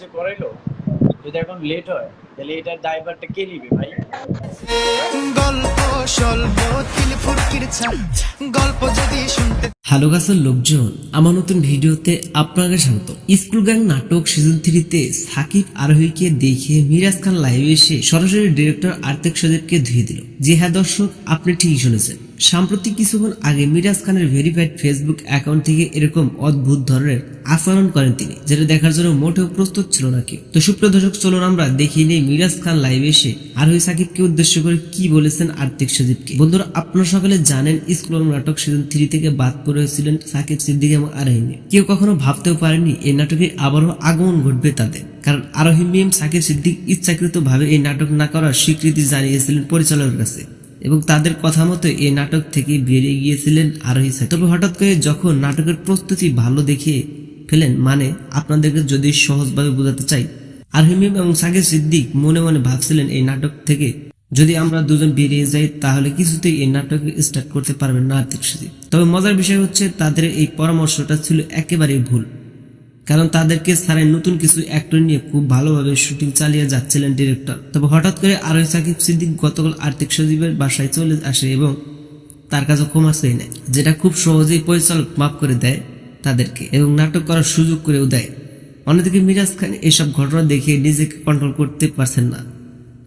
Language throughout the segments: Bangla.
কিছু করাইলো যদি এখন লেট হয় তাহলে এটার ড্রাইভারটা কে নিবে ভাই? গল্প স্বল্প তিল ফুরকির ছাপ। গল্প যদি শুনতে হ্যালো গাছের লোকজন আমার নতুন ভিডিওতে আপনাকে স্বাগত। স্কুল গ্যাং নাটক সিজন থ্রিতে সাকিব আরোহীকে দেখে মিরাজ খান লাইভে এসে সরাসরি ডিরেক্টর আর্তিক সদেবকে ধুয়ে দিল। যে হ্যাঁ দর্শক আপনি ঠিকই শুনেছেন। সাম্প্রতিক কিছুক্ষণ আগে মিরাজ খানের ভেরিফাইড ফেসবুক অ্যাকাউন্ট থেকে এরকম অদ্ভুত ধরনের আচরণ করেন তিনি, যেটা দেখার জন্য মোটেও প্রস্তুত ছিল না কেউ। তো সুপ্রিয় দর্শক, চলুন আমরা দেখিয়ে নেই মিরাজ খান লাইভে এসে আরোহী সাকিবকে উদ্দেশ্য করে কি বলেছেন আর্থিক সজীবকে। বন্ধুরা, আপনারা সকলে জানেন স্কুল নাটক সিজন থ্রি থেকে বাদ পড়ে হয়েছিলেন সাকিব সিদ্দিক এবং আরোহী। কেউ কখনো ভাবতেও পারেনি এই নাটকে আবারও আগমন ঘটবে তাদের। কারণ আরোহী মিম সাকিব সিদ্দিক ইচ্ছাকৃত ভাবে এই নাটক না করার স্বীকৃতি জানিয়েছিলেন পরিচালকের কাছে। এবং তাদের কথা মতো এই নাটক থেকে বেরিয়ে গিয়েছিলেন আরোহী সাকিব তবে হঠাৎ করে যখন নাটকের প্রস্তুতি ভালো দেখে ফেলেন মানে আপনাদেরকে যদি সহজভাবে বোঝাতে চাই, আরোহী মিম এবং সাকিব সিদ্দিক মনে মনে ভাবছিলেন এই নাটক থেকে যদি আমরা দুজন বেরিয়ে যাই, তাহলে কিছুতেই এই নাটক স্টার্ট করতে পারবেন না আর্থিক তবে মজার বিষয় হচ্ছে, তাদের এই পরামর্শটা ছিল একেবারেই ভুল। কারণ তাদেরকে ছাড়াই নতুন কিছু অ্যাক্টর নিয়ে খুব ভালোভাবে শুটিং চালিয়ে যাচ্ছিলেন ডিরেক্টর তবে হঠাৎ করে আরোহী সাকিব সিদ্দিক গতকাল আর্থিক সজীবের বাসায় চলে আসে এবং তার কাছে ক্ষমা চেয়ে নেয়, যেটা খুব সহজেই পরিচালক মাফ করে দেয় তাদেরকে এবং নাটক করার সুযোগ করেও দেয়। অন্যদিকে মিরাজ খান এসব ঘটনা দেখে নিজেকে কন্ট্রোল করতে পারছেন না।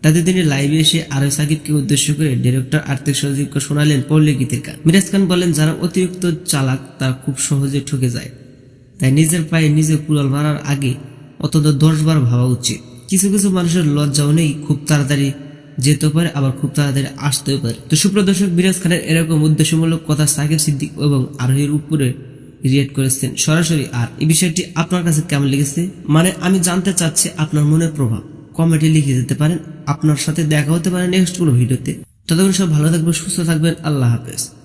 তাতে তিনি লাইভে এসে আরও সাকিবকে উদ্দেশ্য করে ডিরেক্টর আর্থিক সহযোগীকে শোনালেন পল্লী গীতের গান মিরাজ খান বলেন, যারা অতিরিক্ত চালাক, তারা খুব সহজে ঠকে যায়। তাই নিজের পায়ে নিজে কুড়াল মারার আগে অন্তত দশ বার ভাবা উচিত। কিছু কিছু মানুষের লজ্জাও নেই খুব তাড়াতাড়ি যেতে পারে, আবার খুব তাড়াতাড়ি আসতেও পারে। তো সুপ্রদর্শক বিরাজ খানের এরকম উদ্দেশ্যমূলক কথা সাকিব সিদ্দিক এবং আরোহীর উপরে রিয়েক্ট করেছেন সরাসরি। আর এই বিষয়টি আপনার কাছে কেমন লেগেছে? মানে আমি জানতে চাচ্ছি আপনার মনের প্রভাব। কমেন্টে লিখে দিতে পারেন। আপনার সাথে দেখা হতে পারে নেক্সট কোনো ভিডিওতে। ততক্ষণ সব ভালো থাকবেন, সুস্থ থাকবেন। আল্লাহ হাফেজ।